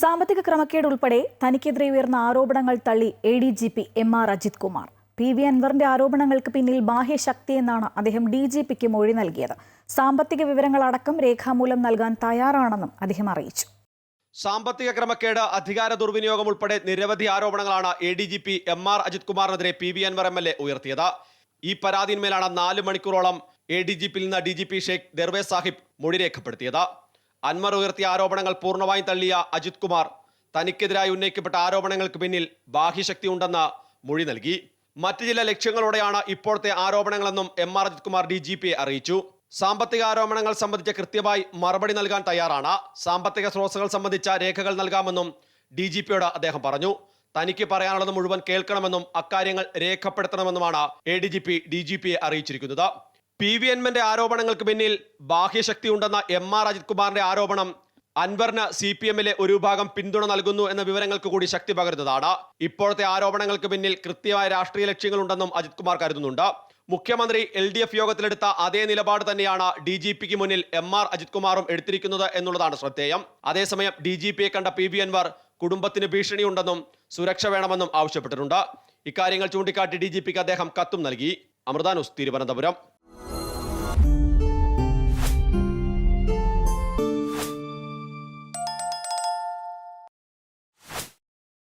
സാമ്പത്തിക ക്രമക്കേട് ഉൾപ്പെടെ തനിക്കെതിരെ ഉയർന്ന ആരോപണങ്ങൾ തള്ളി A D G P M R Ajith Kumar. P V അൻവറിന്റെ ആരോപണങ്ങൾക്ക് പിന്നിൽ ബാഹ്യശക്തിയെന്നാണ് അദ്ദേഹം ഡി ജി പിക്ക് മൊഴി നൽകിയത്. സാമ്പത്തിക വിവരങ്ങളടക്കം രേഖാമൂലം നൽകാൻ തയ്യാറാണെന്നും അദ്ദേഹം അറിയിച്ചു. സാമ്പത്തിക ക്രമക്കേട് അധികാര ദുർവിനിയോഗം ഉൾപ്പെടെ നിരവധി ആരോപണങ്ങളാണ് A D G P M R Ajith കുമാറിനെതിരെ P V Anvar M L A ഉയർത്തിയത്. ഈ പരാതിന്മേലാണ് നാല് മണിക്കൂറോളം എ ഡി ജി പിയിൽ നിന്ന് D G P Sheikh Darvesh Sahib മൊഴി രേഖപ്പെടുത്തിയത്. അൻവർ ഉയർത്തിയ ആരോപണങ്ങൾ പൂർണമായും തള്ളിയ അജിത് കുമാർ തനിക്കെതിരായി ഉന്നയിക്കപ്പെട്ട ആരോപണങ്ങൾക്ക് പിന്നിൽ ബാഹ്യശക്തി ഉണ്ടെന്ന മൊഴി നൽകി. മറ്റ് ചില ലക്ഷ്യങ്ങളോടെയാണ് ഇപ്പോഴത്തെ ആരോപണങ്ങളെന്നും M R Ajith Kumar D G P അറിയിച്ചു. സാമ്പത്തിക ആരോപണങ്ങൾ സംബന്ധിച്ച കൃത്യമായി മറുപടി നൽകാൻ തയ്യാറാണ്. സാമ്പത്തിക സ്രോതസ്സുകൾ സംബന്ധിച്ച രേഖകൾ നൽകാമെന്നും ഡി ജി പിയോട് അദ്ദേഹം പറഞ്ഞു. തനിക്ക് പറയാനുള്ളത് മുഴുവൻ കേൾക്കണമെന്നും അക്കാര്യങ്ങൾ രേഖപ്പെടുത്തണമെന്നുമാണ് A D G P D G പിയെ അറിയിച്ചിരിക്കുന്നത്. പി വി എൻമന്റെ ആരോപണങ്ങൾക്ക് പിന്നിൽ ബാഹ്യശക്തി ഉണ്ടെന്ന എം ആർ അജിത് കുമാറിന്റെ ആരോപണം അൻവറിന് സി പി എമ്മിലെ ഒരു വിഭാഗം പിന്തുണ നൽകുന്നു എന്ന വിവരങ്ങൾക്ക് കൂടി ശക്തി പകരുന്നതാണ്. ഇപ്പോഴത്തെ ആരോപണങ്ങൾക്ക് പിന്നിൽ കൃത്യമായ രാഷ്ട്രീയ ലക്ഷ്യങ്ങളുണ്ടെന്നും അജിത് കുമാർ കരുതുന്നുണ്ട്. മുഖ്യമന്ത്രി എൽ ഡി എഫ് യോഗത്തിലെടുത്ത അതേ നിലപാട് തന്നെയാണ് ഡി ജി പിക്ക് മുന്നിൽ എം ആർ അജിത് കുമാറും എടുത്തിരിക്കുന്നത് എന്നുള്ളതാണ് ശ്രദ്ധേയം. അതേസമയം ഡി ജി പിയെ കണ്ട പി വി അൻവർ കുടുംബത്തിന് ഭീഷണിയുണ്ടെന്നും സുരക്ഷ വേണമെന്നും ആവശ്യപ്പെട്ടിട്ടുണ്ട്. ഇക്കാര്യങ്ങൾ ചൂണ്ടിക്കാട്ടി ഡി ജി പിക്ക് അദ്ദേഹം കത്തും നൽകി. അമൃതാനുസ് തിരുവനന്തപുരം.